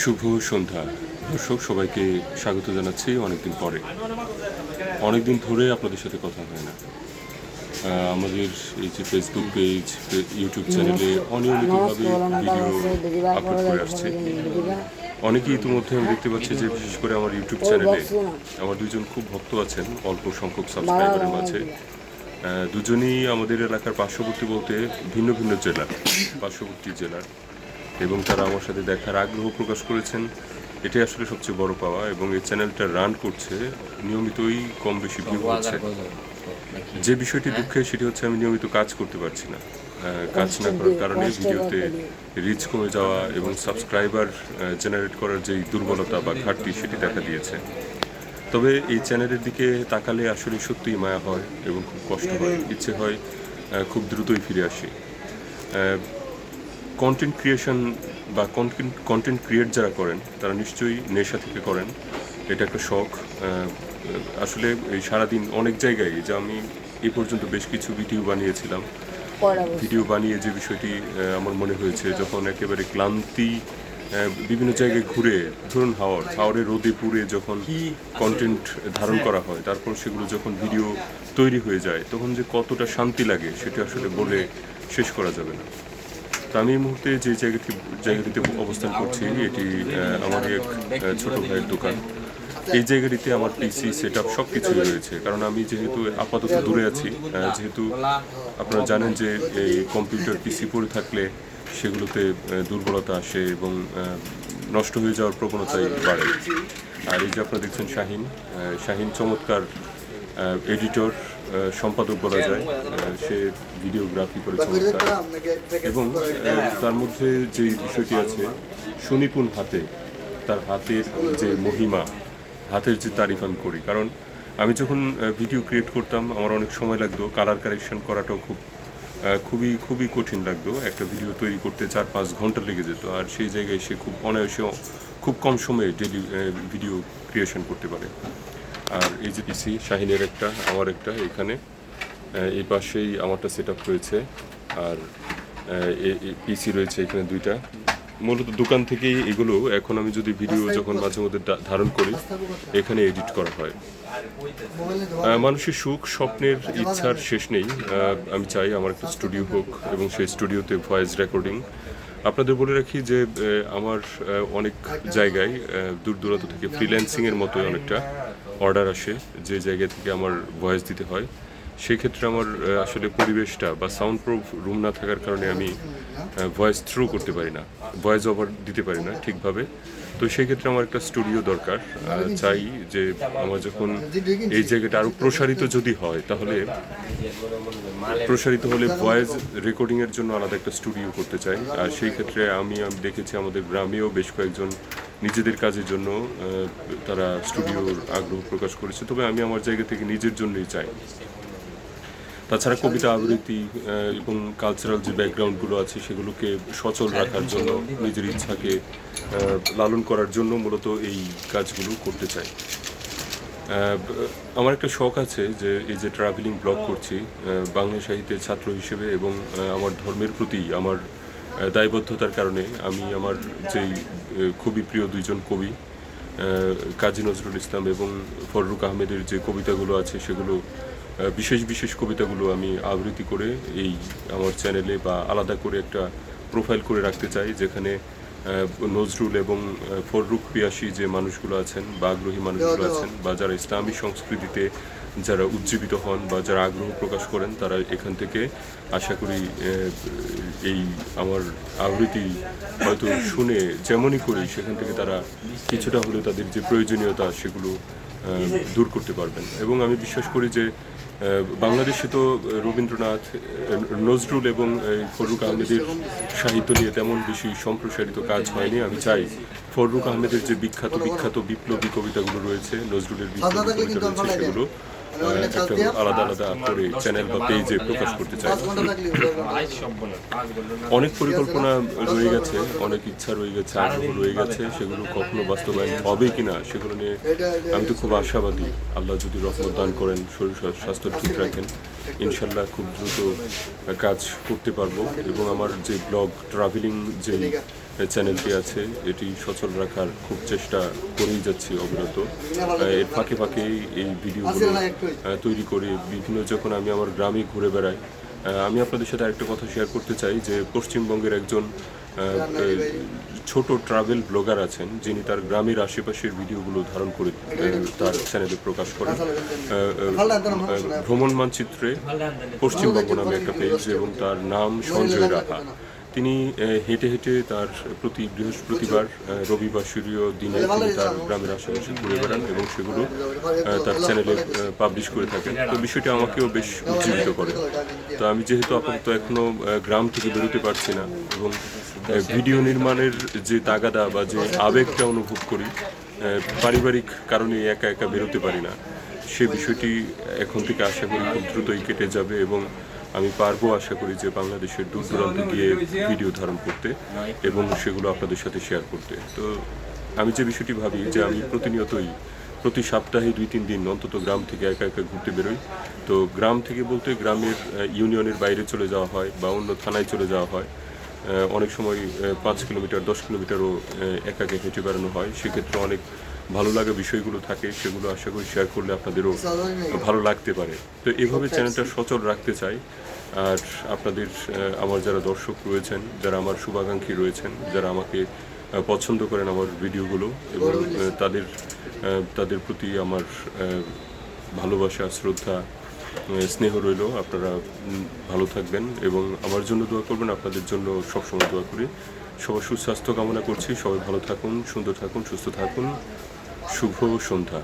শুভ সন্ধ্যা। দর্শক সবাইকে স্বাগত জানাচ্ছি অনেকদিন পরে। অনেকদিন ধরে আপনাদের সাথে কথা হয় না। আমাদের এই যে ফেসবুক পেজ ইউটিউব চ্যানেলে অনিয়মিতভাবে ভিডিও আপলোড করে আসছে। অনেকেই ইতিমধ্যে আমি দেখতে পাচ্ছি যে বিশেষ করে আমার ইউটিউব চ্যানেলে আমার দুজন খুব ভক্ত আছেন অল্প সংখ্যক সাবস্ক্রাইবারের মাঝে। দুজনই আমাদের এলাকার পার্শ্ববর্তী বলতে ভিন্ন ভিন্ন জেলার পার্শ্ববর্তী জেলার। এবং তারা আমার সাথে দেখার আগ্রহ প্রকাশ করেছেন। এটাই আসলে সবচেয়ে বড় পাওয়া এবং এই চ্যানেলটা রান করছে। নিয়মিতই কম বেশি ভিউ হচ্ছে। যে বিষয়টি দুঃখের সেটি হচ্ছে আমি নিয়মিত কাজ করতে পারছি না। আহ, কাজ না করার কারণে ভিডিওতে রিচ কমে যাওয়া এবং সাবস্ক্রাইবার জেনারেট করার যেই দুর্বলতা বা ঘাটতি সেটি দেখা দিয়েছে। তবে এই চ্যানেলের দিকে তাকালে আসলে সত্যিই মায়া হয় এবং খুব কষ্ট হয়। ইচ্ছে হয় আহ, খুব দ্রুতই ফিরে আসি। কন্টেন্ট ক্রিয়েশন বা কন্টেন্ট কন্টেন্ট ক্রিয়েট যারা করেন তারা নিশ্চয়ই নেশা থেকে করেন। এটা একটা শখ। আসলে এই সারাদিন অনেক জায়গায় যে আমি এ পর্যন্ত বেশ কিছু ভিডিও বানিয়েছিলাম। ভিডিও বানিয়ে যে বিষয়টি আমার মনে হয়েছে যখন একেবারে ক্লান্তি বিভিন্ন জায়গায় ঘুরে ধরুন হাওড় হাওড়ে রোদে পুড়ে যখন কন্টেন্ট ধারণ করা হয় তারপর সেগুলো যখন ভিডিও তৈরি হয়ে যায় তখন যে কতটা শান্তি লাগে সেটা আসলে বলে শেষ করা যাবে না। তো আমি এই মুহূর্তে যে জায়গাটি, জায়গাটিতে অবস্থান করছি এটি আমার এক ছোট ভাইয়ের দোকান। এই জায়গাটিতে আমার পিসি সেট আপ সব কিছুই রয়েছে। কারণ আমি যেহেতু আপাতত দূরে আছি যেহেতু আপনারা জানেন যে এই কম্পিউটার পিসি পড়ে থাকলে সেগুলোতে দুর্বলতা আসে এবং নষ্ট হয়ে যাওয়ার প্রবণতাই বাড়ে। আর এই যে আপনারা দেখছেন শাহিন শাহিন চমৎকার এডিটর সম্পাদক বলা যায় সে ভিডিওগ্রাফি করে চমৎকার এবং তার মধ্যে যে বিষয়টি আছে, সুনিপুণ হাতে, তার হাতের যে মহিমা, হাতের যে তারিফ আমি করি। কারণ আমি যখন ভিডিও ক্রিয়েট করতাম, আমার অনেক সময় লাগতো কালার কারেকশন করাটাও খুব খুবই খুবই কঠিন লাগতো। একটা ভিডিও তৈরি করতে চার পাঁচ ঘণ্টা লেগে যেত, আর সেই জায়গায় সে খুব অনায়াসে খুব কম সময়ে ডেলি ভিডিও ক্রিয়েশন করতে পারে। আর এই যে পিসি শাহিনের একটা আমার একটা এখানে এই পাশেই আমারটা সেট আপ রয়েছে। আর পিসি রয়েছে এখানে দুইটা। মূলত দোকান থেকেই এগুলো এখন আমি যদি ভিডিও যখন মাঝে মধ্যে ধারণ করি এখানে এডিট করা হয়। মানুষের সুখ স্বপ্নের ইচ্ছার শেষ নেই। আমি চাই আমার একটা স্টুডিও হোক এবং সেই স্টুডিওতে ভয়েস রেকর্ডিং আপনাদের বলে রাখি যে আমার অনেক জায়গায় দূর দূরান্ত থেকে ফ্রিল্যান্সিং এর মতো অনেকটা। অর্ডার আসে, যে জায়গা থেকে আমার ভয়েস দিতে হয়, সেক্ষেত্রে আমার আসলে পরিবেশটা বা সাউন্ড প্রুফ রুম না থাকার কারণে আমি ভয়েস থ্রু করতে পারি না ভয়েস ওভার দিতে পারি না ঠিকভাবে। তো সেই ক্ষেত্রে আমার একটা স্টুডিও দরকার চাই যে আমার যখন এই জায়গাটা আরও প্রসারিত যদি হয়, তাহলে প্রসারিত হলে ভয়েস রেকর্ডিংয়ের জন্য আলাদা একটা স্টুডিও করতে চাই। আর সেই ক্ষেত্রে আমি আমি দেখেছি আমাদের গ্রামেও বেশ কয়েকজন নিজেদের কাজের জন্য তারা স্টুডিওর আগ্রহ প্রকাশ করেছে। তবে আমি আমার জায়গা থেকে নিজের জন্যই চাই। তাছাড়া কবিতা আবৃত্তি এবং কালচারাল যে ব্যাকগ্রাউন্ডগুলো আছে, সেগুলোকে সচল রাখার জন্য, নিজের ইচ্ছাকে লালন করার জন্য মূলত এই কাজগুলো করতে চাই। আমার একটা শখ আছে যে, এই যে ট্রাভেলিং ব্লগ করছি বাংলা সাহিত্যের ছাত্র হিসেবে এবং আমার ধর্মের প্রতি, আমার দায়বদ্ধতার কারণে আমি আমার যেই খুবই প্রিয় দুইজন কবি কাজী নজরুল ইসলাম এবং ফররুক আহমেদের যে কবিতাগুলো আছে সেগুলো বিশেষ বিশেষ কবিতাগুলো আমি আবৃত্তি করে এই আমার চ্যানেলে বা আলাদা করে একটা প্রোফাইল করে রাখতে চাই যেখানে নজরুল এবং ফররুক পিয়াসী যে মানুষগুলো আছেন বা আগ্রহী মানুষগুলো আছেন বা যারা ইসলামী সংস্কৃতিতে যারা উজ্জীবিত হন বা যারা আগ্রহ প্রকাশ করেন, তারা এখান থেকে আশা করি এই আমার আবৃত্তি হয়তো শুনে যেমনই করি, সেখান থেকে তারা কিছুটা হলেও তাদের যে প্রয়োজনীয়তা, সেগুলো দূর করতে পারবেন। এবং আমি বিশ্বাস করি যে বাংলাদেশে তো রবীন্দ্রনাথ নজরুল এবং ফররুক আহমেদের সাহিত্য নিয়ে তেমন বেশি সম্প্রসারিত কাজ হয়নি। আমি চাই ফররুক আহমেদের যে বিখ্যাত বিখ্যাত বিপ্লবী কবিতাগুলো রয়েছে, নজরুলের বিপ্লবী কবিতা রয়েছে সেগুলো একটা আলাদা আলাদা করে চ্যানেল বা পেজে প্রকাশ করতে চাই অনেক পরিকল্পনা রয়ে গেছে অনেক ইচ্ছা রয়ে গেছে আগ্রহ রয়ে গেছে সেগুলো কখনো বাস্তবায়ন হবে কিনা সেগুলো নিয়ে আমি তো খুব আশাবাদী। আল্লাহ যদি রহমত দান করেন শরীর স্বাস্থ্য ঠিক রাখেন ইনশাল্লাহ খুব দ্রুত কাজ করতে পারব। এবং আমার যে ব্লগ ট্রাভেলিং যে চ্যানেলটি আছে, এটি সচল রাখার খুব চেষ্টা করেই যাচ্ছি অবিরত। এর ফাঁকে ফাঁকেই এই ভিডিওগুলো তৈরি করে। বিভিন্ন যখন আমি আমার গ্রামে ঘুরে বেড়াই আমি আপনাদের সাথে আরেকটা কথা শেয়ার করতে চাই যে, পশ্চিমবঙ্গের একজন ছোট ট্রাভেল ব্লগার আছেন, যিনি তার গ্রামের আশেপাশের ভিডিওগুলো ধারণ করে তার চ্যানেলে প্রকাশ করেন। ভ্রমণ মানচিত্রে পশ্চিমবঙ্গ নামে একটা পেজ এবং তার নাম সঞ্জয় রাখা তিনি হেঁটে হেঁটে তার প্রতি বৃহস্পতিবার আহ, রবিবার সূর্য দিনে তিনি তার গ্রামের আশেপাশে ঘুরে বেড়ান এবং সেগুলো তার চ্যানেলে পাবলিশ করে থাকেন। তো বিষয়টি আমাকেও বেশ উজ্জীবিত করে। তো আমি যেহেতু আপাতত এখনও আহ, গ্রাম থেকে বেরোতে পারছি না এবং ভিডিও নির্মাণের যে তাগাদা বা যে আবেগটা অনুভব করি পারিবারিক কারণে একা একা বেরোতে পারি না। সে বিষয়টি এখন থেকে আশা করি খুব দ্রুতই কেটে যাবে এবং আমি পারব আশা করি যে বাংলাদেশের দূর দূরান্ত গিয়ে ভিডিও ধারণ করতে এবং সেগুলো আপনাদের সাথে শেয়ার করতে। তো আমি যে বিষয়টি ভাবি যে আমি প্রতিনিয়তই, প্রতি সপ্তাহে দুই, তিন দিন অন্তত গ্রাম থেকে একা একা ঘুরতে বেরোই। তো গ্রাম থেকে বলতে গ্রামের ইউনিয়নের বাইরে চলে যাওয়া হয় বা অন্য থানায় চলে যাওয়া হয়। অনেক সময় পাঁচ কিলোমিটার, দশ কিলোমিটারও একা একা হেঁটে বেড়ানো হয়। সেক্ষেত্রে অনেক ভালো লাগা বিষয়গুলো থাকে সেগুলো আশা করি শেয়ার করলে আপনাদেরও ভালো লাগতে পারে। তো এভাবে চ্যানেলটা সচল রাখতে চাই। আর আপনাদের আমার যারা দর্শক রয়েছেন যারা আমার শুভাকাঙ্ক্ষী রয়েছেন যারা আমাকে পছন্দ করেন আমার ভিডিওগুলো এবং তাদের তাদের প্রতি আমার ভালোবাসা শ্রদ্ধা স্নেহ রইল। আপনারা ভালো থাকবেন এবং আমার জন্য দোয়া করবেন আপনাদের জন্য সবসময় দোয়া করি। সবার সুস্বাস্থ্য কামনা করছি। সবাই ভালো থাকুন সুন্দর থাকুন সুস্থ থাকুন। শুভ সন্ধ্যা।